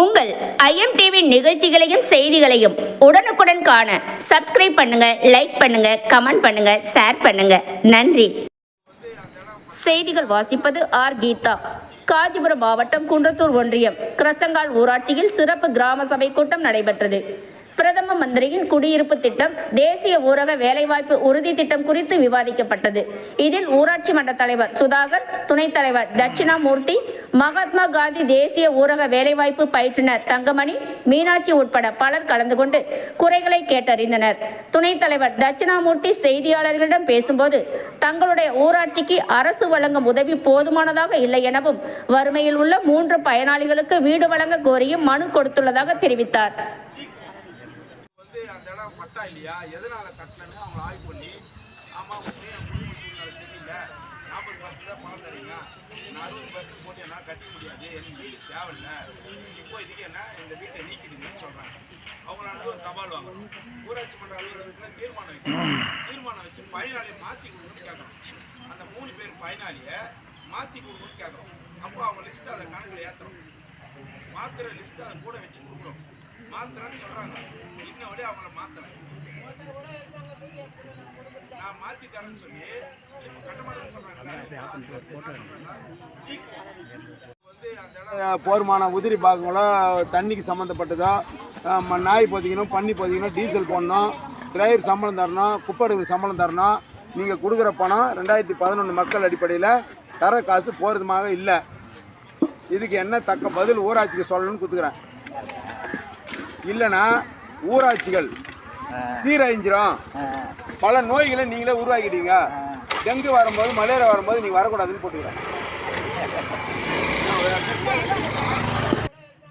உங்கள் IIM TV நிகழ்ச்சிகளையும் செய்திகளையும் உடனுக்குடன் காண சப்ஸ்கிரைப் பண்ணுங்க லைக் பண்ணுங்க கமெண்ட் பண்ணுங்க ஷேர் பண்ணுங்க. நன்றி. செய்திகள் வாசிப்பது ஆர். கீதா. காஞ்சிபுரம் மாவட்டம் குன்றத்தூர் ஒன்றியம். கிரசங்கால் ஊராட்சியில் சிறப்பு கிராம சபை கூட்டம் நடைபெற்றது. பிரதம மந்திரியின் குடியிருப்பு திட்டம் தேசிய ஊரக வேலைவாய்ப்பு உறுதி திட்டம் குறித்து விவாதிக்கப்பட்டது. இதில் ஊராட்சி மன்ற தலைவர் சுதாகர் துணைத் தலைவர் தட்சிணாமூர்த்தி மகாத்மா காந்தி தேசிய ஊரக வேலைவாய்ப்பு பயிற்றுனர் தங்கமணி மீனாட்சி உட்பட பலர் கலந்து கொண்டு குறைகளை கேட்டறிந்தனர். துணைத் தலைவர் தட்சிணாமூர்த்தி செய்தியாளர்களிடம் பேசும்போது தங்களுடைய ஊராட்சிக்கு அரசு வழங்கும் உதவி போதுமானதாக இல்லை எனவும் வறுமையில் உள்ள மூன்று பயனாளிகளுக்கு வீடு வழங்க கோரியும் மனு கொடுத்துள்ளதாக தெரிவித்தார். அந்த இடம் பட்டா இல்லையா? எதனால் கட்டலன்னு அவங்க ஆய்வு பண்ணி ஆமாம் வந்து என் குடும்ப சரியில்லை நாற்பது பர்சன்ட் தான் பணம் தரீங்க. நான் அறுபது பர்சன்ட் போட்டு என்னால் கட்ட முடியாது. எனக்கு வீடு தேவையில்லை. இப்போ இதுக்கு என்ன? எங்கள் வீட்டை நீக்கிடுங்கன்னு சொல்கிறாங்க அவங்களால ஒரு சவால் வாங்கணும். ஊராட்சி மன்ற அலுவலகத்தில் தீர்மானம் வைக்கணும். தீர்மானம் வச்சு பயனாளியை மாற்றி கொடுக்கணும்னு கேட்குறோம். அந்த மூணு பேர் பயனாளியை மாற்றி கொடுக்கணும்னு கேட்குறோம். அப்போ அவங்க லிஸ்ட்டு அதை கணக்கில் ஏற்றுறோம் மாத்திர லிஸ்ட்டு அதை கூட வச்சு கொடுக்குறோம் மாத்திரன்னு சொல்கிறாங்க இன்ன வரை அவங்கள மாத்திரேன் நான் மாற்றி தரேன்னு சொல்லி கட்டமாட்டேன்னு போர்மான உதிரி பாகங்களும் தண்ணிக்கு சம்மந்தப்பட்டதோ ம- நாய் பொதிக்கணும் பன்னி பொதிக்கணும் டீசல் போடணும் டிரைவர் சம்பளம் தரணும் குப்பை சம்பளம் தரணும். நீங்கள் கொடுக்குற பணம் ரெண்டாயிரத்தி பதினொன்று மக்கள் அடிப்படையில் தர காசு போகிறதுமாக இல்லை. இதுக்கு என்ன தக்க பதில் ஊராட்சிக்கு சொல்லணும்னு கொடுத்துக்கிறேன் இல்லைன்னா ஊராட்சிகள் சீரழிஞ்சிரும். பல நோய்களை நீங்களே உருவாக்கிட்டீங்க. டெங்கு வரும்போது மலேரியா வரும்போது நீங்க வரக்கூடாதுன்னு போட்டுக்கிறேன்.